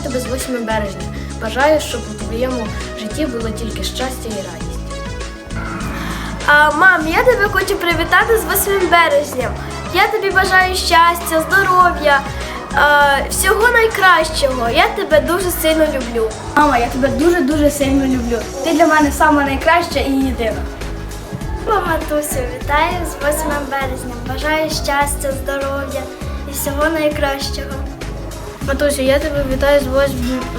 Вітаю тебе з 8 березня. Бажаю, щоб у твоєму житті було тільки щастя і радість. А, мам, я тебе хочу привітати з 8 березням. Я тобі бажаю щастя, здоров'я, всього найкращого. Я тебе дуже сильно люблю. Мама, я тебе дуже-дуже сильно люблю. Ти для мене сама найкраща і єдина. Матусю, вітаю з 8 березня. Бажаю щастя, здоров'я і всього найкращого. Матусю, я тебе вітаю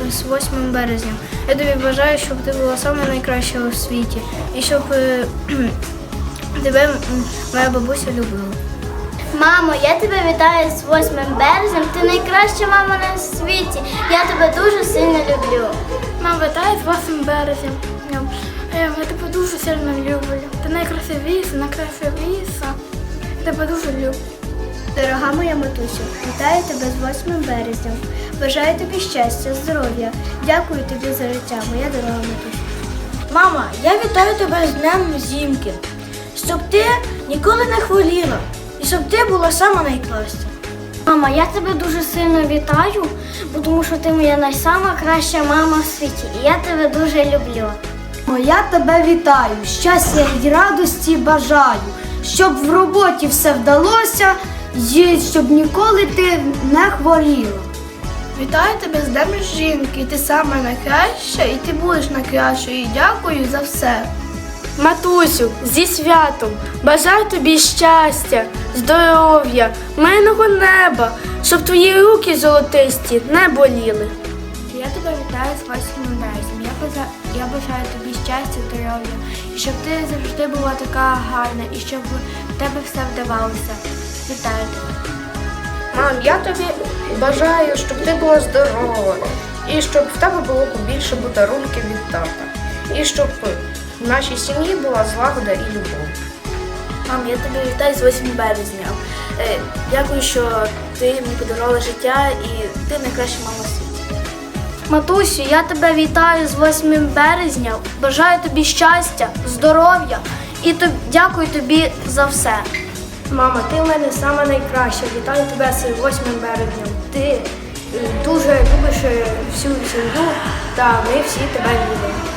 з 8, березня. Я тобі бажаю, щоб ти була саме найкраща у світі і щоб е, тебе моя бабуся любила. Мамо, я тебе вітаю з 8 березня. Ти найкраща мама на світі. Я тебе дуже сильно люблю. Мам, вітаю з 8 березня. Я тебе дуже сильно люблю. Ти найкрасивіша, найкрасивіша. Тебе дуже люблю. Дорога моя матусю, вітаю тебе з 8 березня. Бажаю тобі щастя, здоров'я. Дякую тобі за життя, моя дорога матуся. Мама, я вітаю тебе з Днем Зімки. Щоб ти ніколи не хворіла. І щоб ти була сама найкраща. Мама, я тебе дуже сильно вітаю, бо тому що ти моя найсама краща мама в світі. І я тебе дуже люблю. Я тебе вітаю, щастя і радості бажаю, щоб в роботі все вдалося, і щоб ніколи ти не хворіла. Вітаю тебе з Днем жінки. Ти сама найкраща і ти будеш найкращою. Дякую за все. Матусю, зі святом бажаю тобі щастя, здоров'я, мирного неба, щоб твої руки золотисті не боліли. Я тебе вітаю з 8 березня. Я бажаю, я бажаю тобі щастя, здоров'я, і щоб ти завжди була така гарна, і щоб в тебе все вдавалося. Вітаю. Мам, я тобі бажаю, щоб ти була здорова, і щоб в тебе було побільше подарунків від тата. І щоб в нашій сім'ї була злагода і любов. Мам, я тебе вітаю з 8 березня. Е, Дякую, що ти мені подарувала життя і ти найкраща мама світі. Матусю, я тебе вітаю з 8 березня. Бажаю тобі щастя, здоров'я і дякую тобі за все. Мама, ти в мене сама найкраща. Вітаю тебе з 8 березня. Ти е, дуже любиш е, всю сім'ю, та ми всі тебе любимо.